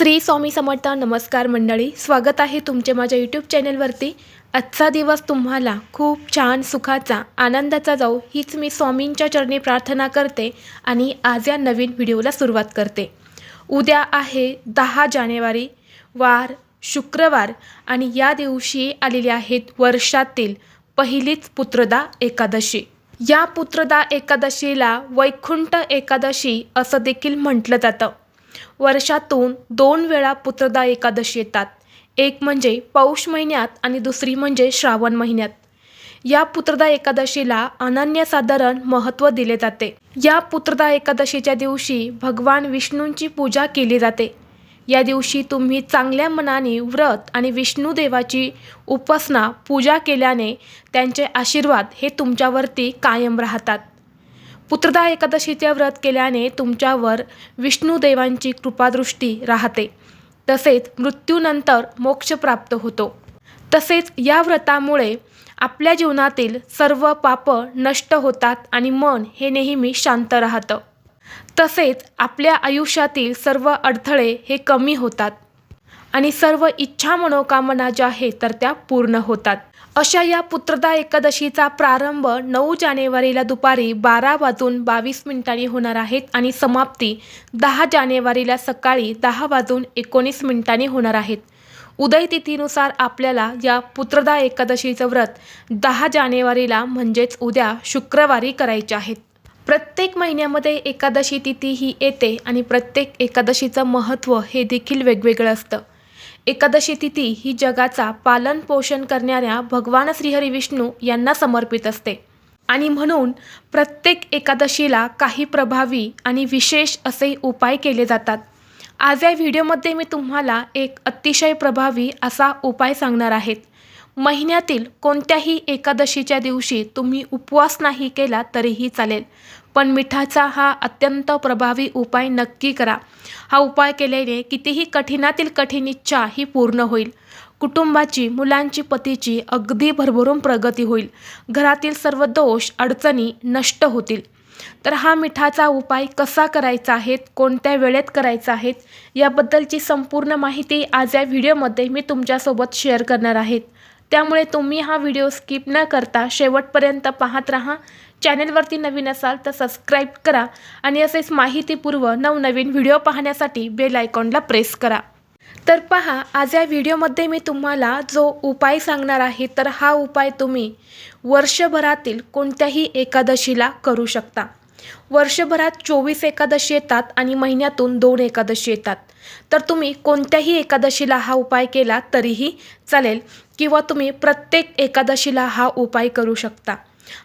श्री स्वामी समर्थ नमस्कार मंडळी. स्वागत आहे तुमचे माझ्या यूट्यूब चॅनलवरती आजचा दिवस तुम्हाला खूप छान सुखाचा आनंदाचा जाऊ हीच मी स्वामींच्या चरणी प्रार्थना करते आणि आज या नवीन व्हिडिओला सुरुवात करते. उद्या आहे दहा जानेवारी वार शुक्रवार आणि या दिवशी आलेली आहेत वर्षातील पहिलीच पुत्रदा एकादशी. या पुत्रदा एकादशीला वैकुंठ एकादशी असं देखील म्हटलं जातं. वर्षातून दोन वेळा पुत्रदा एकादशी येतात. एक म्हणजे पौष महिन्यात आणि दुसरी म्हणजे श्रावण महिन्यात. या पुत्रदा एकादशीला अनन्यसाधारण महत्त्व दिले जाते. या पुत्रदा एकादशीच्या दिवशी भगवान विष्णूंची पूजा केली जाते. या दिवशी तुम्ही चांगल्या मनाने व्रत आणि विष्णुदेवाची उपासना पूजा केल्याने त्यांचे आशीर्वाद हे तुमच्यावरती कायम राहतात. पुत्रदा एकादशीचे व्रत केल्याने तुमच्यावर विष्णुदेवांची कृपादृष्टी राहते. तसेच मृत्यूनंतर मोक्ष प्राप्त होतो. तसेच या व्रतामुळे आपल्या जीवनातील सर्व पाप नष्ट होतात आणि मन हे नेहमी शांत राहतं. तसेच आपल्या आयुष्यातील सर्व अडथळे हे कमी होतात आणि सर्व इच्छा मनोकामना ज्या आहेत तर त्या पूर्ण होतात. अशा या पुत्रदा एकादशीचा प्रारंभ नऊ जानेवारीला दुपारी बारा वाजून बावीस मिनिटांनी होणार आहेत आणि समाप्ती दहा जानेवारीला सकाळी दहा वाजून एकोणीस मिनिटांनी होणार आहेत. उदय तिथीनुसार आपल्याला या पुत्रदा एकादशीचं व्रत दहा जानेवारीला म्हणजेच उद्या शुक्रवारी करायचे आहेत. प्रत्येक महिन्यामध्ये एकादशी तिथी ही येते आणि प्रत्येक एकादशीचं महत्त्व हे देखील वेगवेगळं असतं. एकादशी तिथी ही जगाचा पालन पोषण करणाऱ्या भगवान श्रीहरी विष्णू यांना समर्पित असते. आणि म्हणून प्रत्येक एकादशीला काही प्रभावी आणि विशेष असे उपाय केले जातात. आज या व्हिडिओमध्ये मी तुम्हाला एक अतिशय प्रभावी असा उपाय सांगणार आहेत महिन्यातील कोणत्याही एकादशीच्या दिवशी तुम्ही उपवास नाही केला तरीही चालेल. पण मिठाचा हा अत्यंत प्रभावी उपाय नक्की करा. हा उपाय केल्याने कितीही कठीणातील कठीण इच्छा ही पूर्ण होईल. कुटुंबाची मुलांची पतीची अगदी भरभरून प्रगती होईल. घरातील सर्व दोष अडचणी नष्ट होतील. तर हा मिठाचा उपाय कसा करायचा आहे कोणत्या वेळेत करायचा आहे याबद्दलची संपूर्ण माहिती आज या व्हिडिओमध्ये मी तुमच्यासोबत शेअर करणार आहेत त्यामुळे तुम्ही हा व्हिडिओ स्किप न करता शेवटपर्यंत पाहत राहा. चॅनेलवरती नवीन असाल तर सबस्क्राईब करा आणि असेच माहितीपूर्व नवनवीन व्हिडिओ पाहण्यासाठी बेल आयकॉनला प्रेस करा. तर पहा आज या व्हिडिओमध्ये मी तुम्हाला जो उपाय सांगणार आहे तर हा उपाय तुम्ही वर्षभरातील कोणत्याही एकादशीला करू शकता. वर्षभरात चोवीस एकादशी येतात आणि महिन्यातून दोन एकादशी येतात. तर तुम्ही कोणत्याही एकादशीला हा उपाय केला तरीही चालेल. किंवा तुम्ही प्रत्येक एकादशीला हा उपाय करू शकता.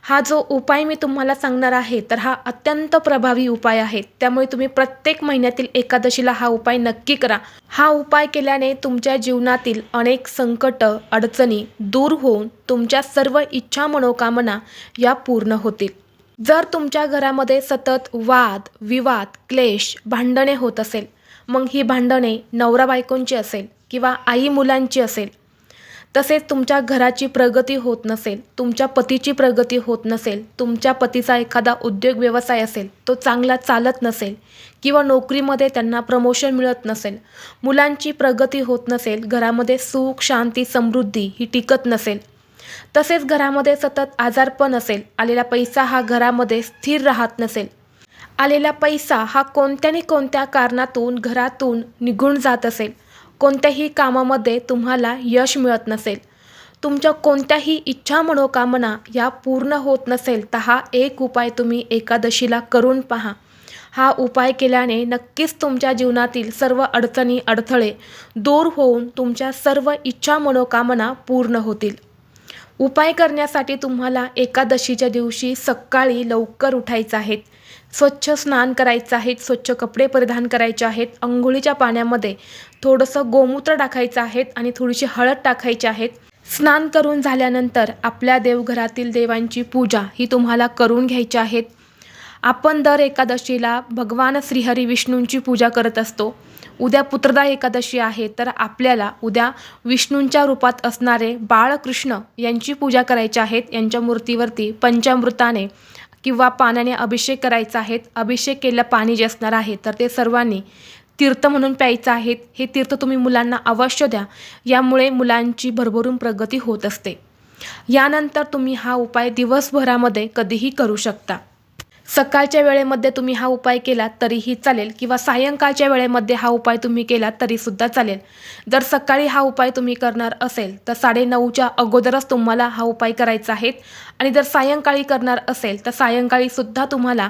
हा जो उपाय मी तुम्हाला सांगणार आहे तर हा अत्यंत प्रभावी उपाय आहे. त्यामुळे तुम्ही प्रत्येक महिन्यातील एकादशीला हा उपाय नक्की करा. हा उपाय केल्याने तुमच्या जीवनातील अनेक संकट अडचणी दूर होऊन तुमच्या सर्व इच्छा मनोकामना या पूर्ण होतील. जर तुमच्या घरामध्ये सतत वाद विवाद क्लेश भांडणे होत असेल मग ही भांडणे नवरा बायकोंची असेल किंवा आई मुलांची असेल तसेच तुमच्या घराची प्रगती होत नसेल तुमच्या पतीची प्रगती होत नसेल तुमच्या पतीचा एखादा उद्योग व्यवसाय असेल तो चांगला चालत नसेल किंवा नोकरीमध्ये त्यांना प्रमोशन मिळत नसेल मुलांची प्रगती होत नसेल घरामध्ये सुख शांती समृद्धी ही टिकत नसेल तसेच घरामध्ये सतत आजारपण असेल आलेला पैसा हा घरामध्ये स्थिर राहत नसेल आलेला पैसा हा कोणत्या कोणत्या कारणातून घरातून निघून जात असेल कोणत्याही कामामध्ये तुम्हाला यश मिळत नसेल. तुमच्या कोणत्याही इच्छा मनोकामना या पूर्ण होत नसेल तर हा एक उपाय तुम्ही एकादशीला करून पहा. हा उपाय केल्याने नक्कीच तुमच्या जीवनातील सर्व अडचणी अडथळे दूर होऊन तुमच्या सर्व इच्छा मनोकामना पूर्ण होतील. उपाय करण्यासाठी तुम्हाला एकादशीच्या दिवशी सकाळी लवकर उठायचं आहे. स्वच्छ स्नान करायचं आहे स्वच्छ कपडे परिधान करायचे आहेत अंघोळीच्या पाण्यामध्ये थोडंसं गोमूत्र टाकायचं आहे आणि थोडीशी हळद टाकायची आहेत स्नान करून झाल्यानंतर आपल्या देवघरातील देवांची पूजा ही तुम्हाला करून घ्यायची आहेत आपण दर एकादशीला भगवान श्रीहरी विष्णूंची पूजा करत असतो. उद्या पुत्रदा एकादशी आहे तर आपल्याला उद्या विष्णूंच्या रूपात असणारे बाळकृष्ण यांची पूजा करायची आहेत. यांच्या मूर्तीवरती पंचामृताने किंवा पाण्याने अभिषेक करायचा आहेत अभिषेक केलेलं पाणी जे असणार आहे तर ते सर्वांनी तीर्थ म्हणून प्यायचं आहेत हे तीर्थ तुम्ही मुलांना अवश्य द्या. यामुळे मुलांची भरभरून प्रगती होत असते. यानंतर तुम्ही हा उपाय दिवसभरामध्ये कधीही करू शकता. सकाळच्या वेळेमध्ये तुम्ही हा उपाय केला तरीही चालेल किंवा सायंकाळच्या वेळेमध्ये हा उपाय तुम्ही केला तरीसुद्धा चालेल. जर सकाळी हा उपाय तुम्ही करणार असेल तर साडेनऊच्या अगोदरच तुम्हाला हा उपाय करायचा आहे. आणि जर सायंकाळी करणार असेल तर सायंकाळीसुद्धा तुम्हाला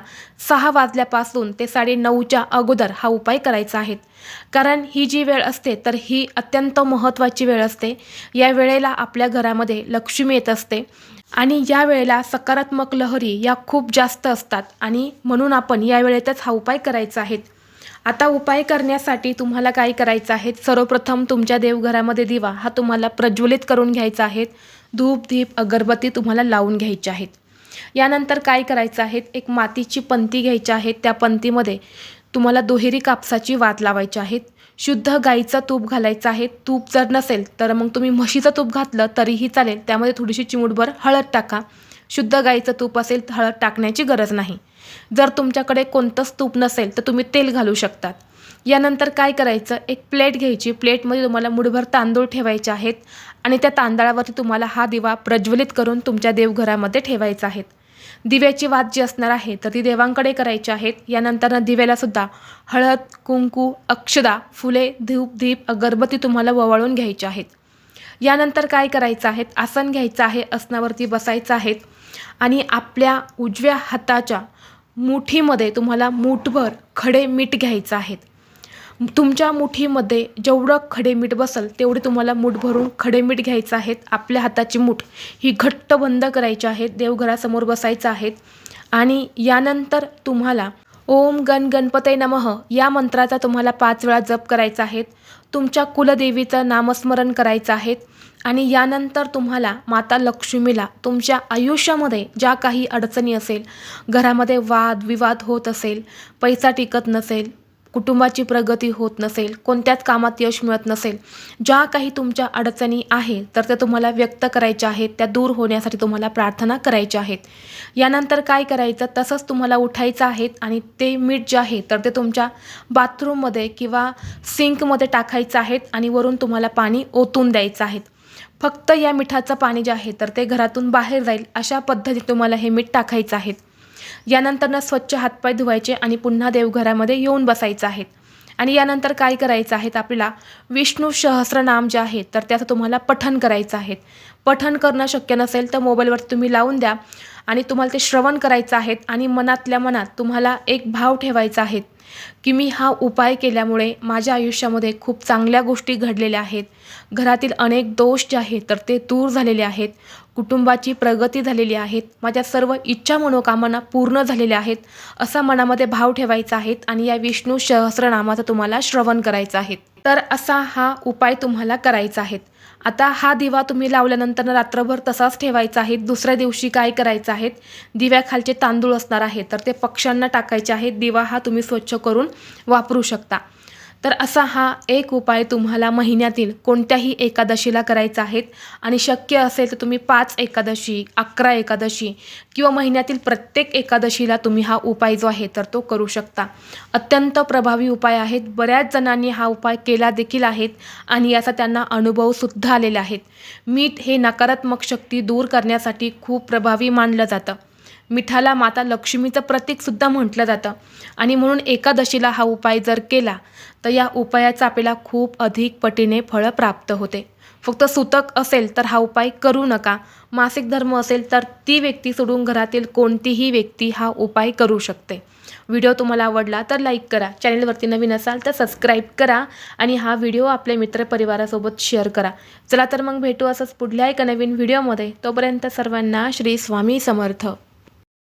सहा वाजल्यापासून ते साडेनऊच्या अगोदर हा उपाय करायचा आहे. कारण ही जी वेळ असते तर ही अत्यंत महत्त्वाची वेळ असते. या वेळेला आपल्या घरामध्ये लक्ष्मी येत असते. आणि या वेळेला सकारात्मक लहरी या खूप जास्त असतात. आणि म्हणून आपण या वेळेतच हा उपाय करायचा आहे. आता उपाय करण्यासाठी तुम्हाला काय करायचं आहे? सर्वप्रथम तुमच्या देवघरामध्ये दिवा हा तुम्हाला प्रज्वलित करून घ्यायचा आहे. धूप दीप अगरबत्ती तुम्हाला लावून घ्यायची आहेत. यानंतर काय करायचं आहे? एक मातीची पंती घ्यायची आहे. त्या पंतीमध्ये तुम्हाला दुहेरी कापसाची वात लावायची आहेत शुद्ध गाईचं तूप घालायचं आहे. तूप जर नसेल तर मग तुम्ही म्हशीचं तूप घातलं तरीही चालेल. त्यामध्ये थोडीशी चिमूटभर हळद टाका. शुद्ध गाईचं तूप असेल तर हळद टाकण्याची गरज नाही. जर तुमच्याकडे कोणतंच तूप नसेल तर तुम्ही तेल घालू शकतात. यानंतर काय करायचं? एक प्लेट घ्यायची. प्लेटमध्ये तुम्हाला मुठभर तांदूळ ठेवायचे आहेत आणि त्या तांदळावरती तुम्हाला हा दिवा प्रज्वलित करून तुमच्या देवघरामध्ये ठेवायचा आहे. दिव्याची वाद जी असणार आहे तर ती देवांकडे करायची आहेत. यानंतर दिव्याला सुद्धा हळद कुंकू अक्षदा फुले धूप दीप अगरबत्ती तुम्हाला ववाळून घ्यायची आहेत. यानंतर काय करायचं आहेत आसन घ्यायचं आहे आसनावरती बसायचं आहेत आणि आपल्या उजव्या हाताच्या मुठीमध्ये तुम्हाला मूठभर खडे मीठ घ्यायचं आहेत. तुमच्या मुठीमध्ये जेवढं खडे मीठ बसल तेवढे तुम्हाला मूठ भरून खडे मीठ घ्यायचं आहेत आपल्या हाताची मूठ ही घट्ट बंद करायची आहे. देवघरासमोर बसायचं आहेत आणि यानंतर तुम्हाला ओम गण गणपते नमः या मंत्राचा तुम्हाला पाच वेळा जप करायचा आहे. तुमच्या कुलदेवीचं नामस्मरण करायचं आहे. आणि यानंतर तुम्हाला माता लक्ष्मीला तुमच्या आयुष्यामध्ये ज्या काही अडचणी असेल घरामध्ये वाद विवाद होत असेल पैसा टिकत नसेल कुटुंबाची प्रगती होत नसेल कोणत्याच कामात यश मिळत नसेल ज्या काही तुमच्या अडचणी आहे तर त्या तुम्हाला व्यक्त करायच्या आहेत त्या दूर होण्यासाठी तुम्हाला प्रार्थना करायच्या आहेत. यानंतर काय करायचं? तसंच तुम्हाला उठायचं आहे आणि ते मीठ जे आहे तर ते तुमच्या बाथरूममध्ये किंवा सिंकमध्ये टाकायचं आहेत आणि वरून तुम्हाला पाणी ओतून द्यायचं आहे. फक्त या मिठाचं पाणी जे आहे तर ते घरातून बाहेर जाईल अशा पद्धतीत तुम्हाला हे मीठ टाकायचं आहे. यानंतरनं स्वच्छ हातपाय धुवायचे आणि पुन्हा देवघरामध्ये येऊन बसायचं आहे. आणि यानंतर काय करायचं आहेत आपल्याला विष्णू सहस्रनाम जे आहे तर त्याचं तुम्हाला पठन करायचं आहे. पठन करणं शक्य नसेल तर मोबाईलवर तुम्ही लावून द्या. आणि तुम्हाला ते श्रवण करायचं आहेत आणि मनातल्या मनात तुम्हाला एक भाव ठेवायचा आहे की मी हा उपाय केल्यामुळे माझ्या आयुष्यामध्ये खूप चांगल्या गोष्टी घडलेल्या आहेत. घरातील अनेक दोष जे आहेत तर ते दूर झालेले आहेत. कुटुंबाची प्रगती झालेली आहेत. माझ्या सर्व इच्छा मनोकामना पूर्ण झालेल्या आहेत. असा मनामध्ये भाव ठेवायचा आहेत आणि या विष्णू सहस्रनामाचं तुम्हाला श्रवण करायचं आहे. तर असा हा उपाय तुम्हाला करायचा आहे. आता हा दिवा तुम्ही लावल्यानंतर रात्रभर तसाच ठेवायचा आहे. दुसऱ्या दिवशी काय करायचं आहे? दिव्याखालचे तांदूळ असणार आहे. तर ते पक्ष्यांना टाकायचे आहेत दिवा हा तुम्ही स्वच्छ करून वापरू शकता. तर असा हा एक उपाय तुम्हाला महिन्यातील कोणत्याही एकादशीला करायचा आहे. आणि शक्य असेल तर तुम्ही पाच एकादशी अकरा एकादशी किंवा महिन्यातील प्रत्येक एकादशीला तुम्ही हा उपाय जो आहे तर तो करू शकता. अत्यंत प्रभावी उपाय आहेत. बऱ्याच जणांनी हा उपाय केला देखील आहेत आणि याचा त्यांना अनुभवसुद्धा आलेले आहेत मीठ हे नकारात्मक शक्ती दूर करण्यासाठी खूप प्रभावी मानलं जातं. मिठाला माता लक्ष्मीचं प्रतीकसुद्धा म्हटलं जातं. आणि म्हणून एकादशीला हा उपाय जर केला तर या उपायाचा आपल्याला खूप अधिक पटीने फळं प्राप्त होते. फक्त सुतक असेल तर हा उपाय करू नका. मासिक धर्म असेल तर ती व्यक्ती सोडून घरातील कोणतीही व्यक्ती हा उपाय करू शकते. व्हिडिओ तुम्हाला आवडला तर लाईक करा चॅनेलवरती नवीन असाल तर सबस्क्राईब करा आणि हा व्हिडिओ आपल्या मित्रपरिवारासोबत शेअर करा. चला तर मग भेटू असंच पुढल्या एका नवीन व्हिडिओमध्ये. तोपर्यंत सर्वांना श्री स्वामी समर्थ.